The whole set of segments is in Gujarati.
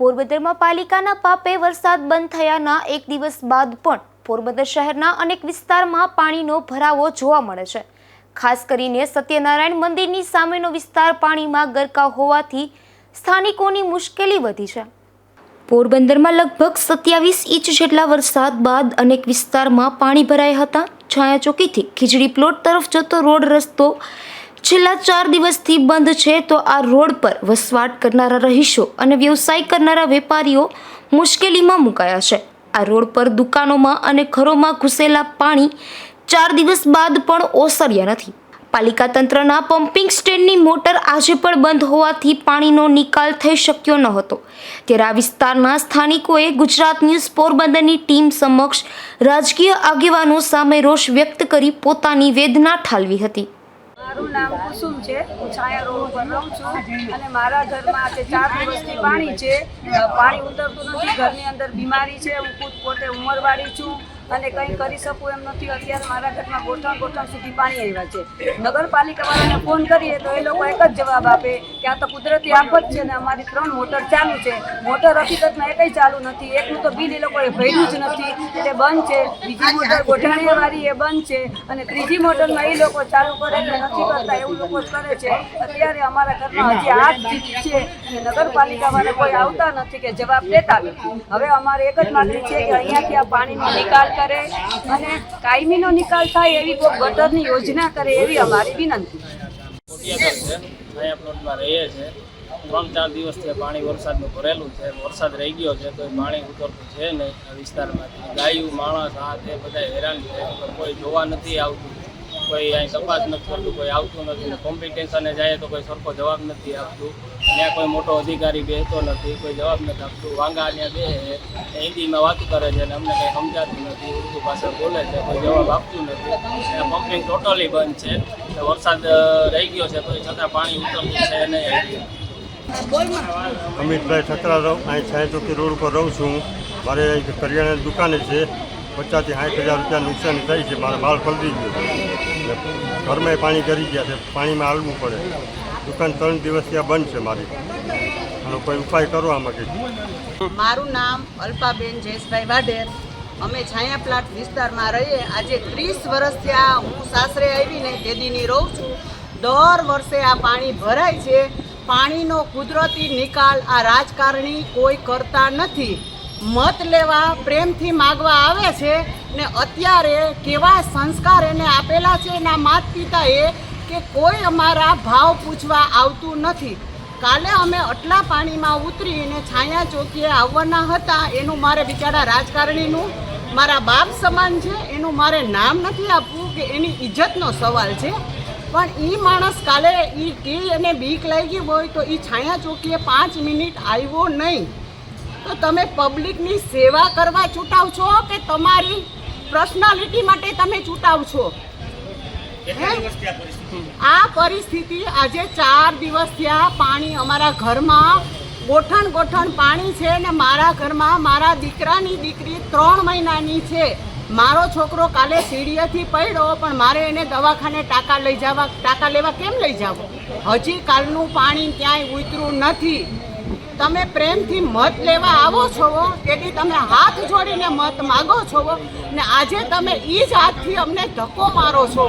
પોરબંદરમાં પાલિકાના પાપે વરસાદ બંધ થયાના એક દિવસ બાદ પણ પોરબંદર શહેરના અનેક વિસ્તારમાં પાણીનો ભરાવો જોવા મળે છે. ખાસ કરીને સત્યનારાયણ મંદિરની સામેનો વિસ્તાર પાણીમાં ગરકાવ હોવાથી સ્થાનિકોની મુશ્કેલી વધી છે. પોરબંદરમાં લગભગ સત્યાવીસ ઇંચ જેટલા વરસાદ બાદ અનેક વિસ્તારમાં પાણી ભરાયા હતા. છાયાચોકીથી ખીચડી પ્લોટ તરફ જતો રોડ રસ્તો છેલ્લા ચાર દિવસથી બંધ છે તો આ રોડ પર વસવાટ કરનારા રહીશો અને વ્યવસાય કરનારા વેપારીઓ મુશ્કેલીમાં મુકાયા છે. આ રોડ પર દુકાનોમાં અને ઘરોમાં ઘૂસેલા પાણી ચાર દિવસ બાદ પણ ઓસર્યા નથી. પાલિકા તંત્રના પમ્પિંગ સ્ટેન્ડની મોટર આજે પણ બંધ હોવાથી પાણીનો નિકાલ થઈ શક્યો ન હતો. ત્યારે આ વિસ્તારના સ્થાનિકોએ ગુજરાત ન્યૂઝ પોરબંદરની ટીમ સમક્ષ રાજકીય આગેવાનો સામે રોષ વ્યક્ત કરી પોતાની વેદના ઠાલવી હતી. મારું નામ કુસુમ છે. હું છાયા રોડ ઉપર રહું છું અને મારા ઘરમાં આજે ચાર દિવસથી પાણી છે. પાણી ઉતરતું નથી, ઘરની અંદર બીમારી છે. હું ખુદ પોતે ઉંમરવાળી છું અને કંઈ કરી શકું એમ નથી. અત્યારે મારા ઘરમાં ગોઠણ ગોઠણ સુધી પાણી આવ્યા છે. નગરપાલિકાવાળાને ફોન કરીએ તો એ લોકો એક જ જવાબ આપે કે આ તો કુદરતી આફત છે ને અમારી ત્રણ મોટર ચાલુ છે. મોટર હકીકતમાં એકઈ ચાલુ નથી. એકનું તો બિલ એ લોકોએ ભર્યું જ નથી. એટલે બંધ છે. બીજી મોટર ગોઠાણીવાળી એ બંધ છે. અને ત્રીજી મોટરમાં એ લોકો ચાલુ કરે એટલે નથી કરતા એવું લોકો જ કરે છે. અત્યારે અમારા ઘરમાં હજી આઠ જીત છે અને નગરપાલિકાવાળા કોઈ આવતા નથી કે જવાબ દેતા નથી. હવે અમારે એક જ માગણી છે કે અહીંયાથી આ પાણીનો નિકાલ કરે અને કાયમીનો નિકાલ થાય એવી કોઈ ગટરની યોજના કરે એવી અમારી વિનંતી. કોટિયાગર પ્લોટમાં રહીએ છીએ ત્રણ ચાર દિવસથી પાણી વરસાદનું ભરેલું છે. વરસાદ રહી ગયો છે તો પાણી ઉતરતું છે નહીં આ વિસ્તારમાંથી. ગાયું, માણસ, આ તે બધા હેરાન છે. કોઈ જોવા નથી આવતું. કોઈ અહીં તપાસ નથી કરતું કોઈ આવતું નથી કોમ્પિટિશને જાય તો કોઈ સરખો જવાબ નથી આપતું. ત્યાં કોઈ મોટો અધિકારી બેસતો નથી, કોઈ જવાબ નથી આપતું. વાંગા ત્યાં બે હિન્દીમાં વાત કરે છે અને અમને કંઈ સમજાતું નથી, ઉર્દુ ભાષા બોલે છે, કોઈ જવાબ આપતું નથી. ત્યાં પમ્પિંગ ટોટલી બંધ છે. વરસાદ રહી ગયો છે તો છતાં પાણી ઉતરતું છે નહીં. અમિતભાઈ ઠકરા રહું, અહીં સાયચોકી ચોકી રોડ પર રહું છું. મારે કરિયાણાની દુકાને છે. પચાસથી સાઠ હજાર રૂપિયા નુકસાન થઈ છે, મારો માલ પલળી ગયો ને ઘરમાં પાણી કરી ગયા છે, પાણીમાં હાલવું પડે. દુકાન ત્રણ દિવસ ત્યાં બંધ છે મારી. આનો કોઈ ઉપાય કરો આમાં કંઈક. મારું નામ અલ્પાબેન જયેશભાઈ વાઢેર. અમે છાયા પ્લાટ વિસ્તારમાં રહીએ. આજે ત્રીસ વર્ષથી આ હું સાસરે આવીને દેદીની રહું છું. દર વર્ષે આ પાણી ભરાય છે. પાણીનો કુદરતી નિકાલ આ રાજકારણી કોઈ કરતા નથી. મત લેવા, પ્રેમથી માગવા આવે છે ને અત્યારે કેવા સંસ્કાર એને આપેલા છે એના માત પિતાએ કે કોઈ અમારા ભાવ પૂછવા આવતું નથી. કાલે અમે આટલા પાણીમાં ઉતરીને છાયા ચોકીએ આવવાના હતા. એનું મારે બિચારા રાજકારણીનું, મારા બાપ સમાન છે, એનું મારે નામ નથી આપવું કે એની ઇજ્જતનો સવાલ છે. પણ એ માણસ કાલે એ એને બીક લાગી હોય તો એ છાયા ચોકીએ પાંચ મિનિટ આવ્યો નહીં. તો તમે પબ્લિકની સેવા કરવા છૂટાવ છો કે તમારી પર્સનાલિટી માટે તમે છૂટાવ છો? આ પરિસ્થિતિ? આજે ચાર દિવસ થયા. પાણી અમારા ઘરમાં ગોઠણ ગોઠણ પાણી છે ને મારા ઘરમાં મારા દીકરાની દીકરી ત્રણ મહિનાની છે. મારો છોકરો કાલે સીડીએથી પડ્યો પણ મારે એને દવાખાને ટાંકા લઈ જવા ટાંકા લેવા કેમ લઈ જાવ? હજી કાલનું પાણી ક્યાંય ઉતરું નથી. તમે પ્રેમથી મત લેવા આવો છો, તેથી તમે હાથ જોડીને મત માગો છો ને આજે તમે એ જ હાથથી અમને ધક્કો મારો છો.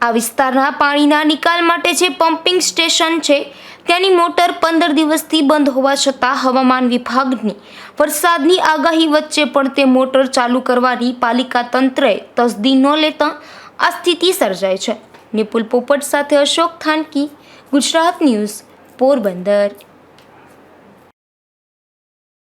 આ વિસ્તારના પાણીના નિકાલ માટે જે પમ્પિંગ સ્ટેશન છે, તેની મોટર પંદર દિવસથી બંધ હોવા છતાં હવામાન વિભાગની વરસાદની આગાહી વચ્ચે પણ તે મોટર ચાલુ કરવાની પાલિકા તંત્રએ તસદી ન લેતા આ સ્થિતિ સર્જાય છે. નિપુલ પોપટ સાથે અશોક થાનકી, ગુજરાત ન્યૂઝ, પોરબંદર.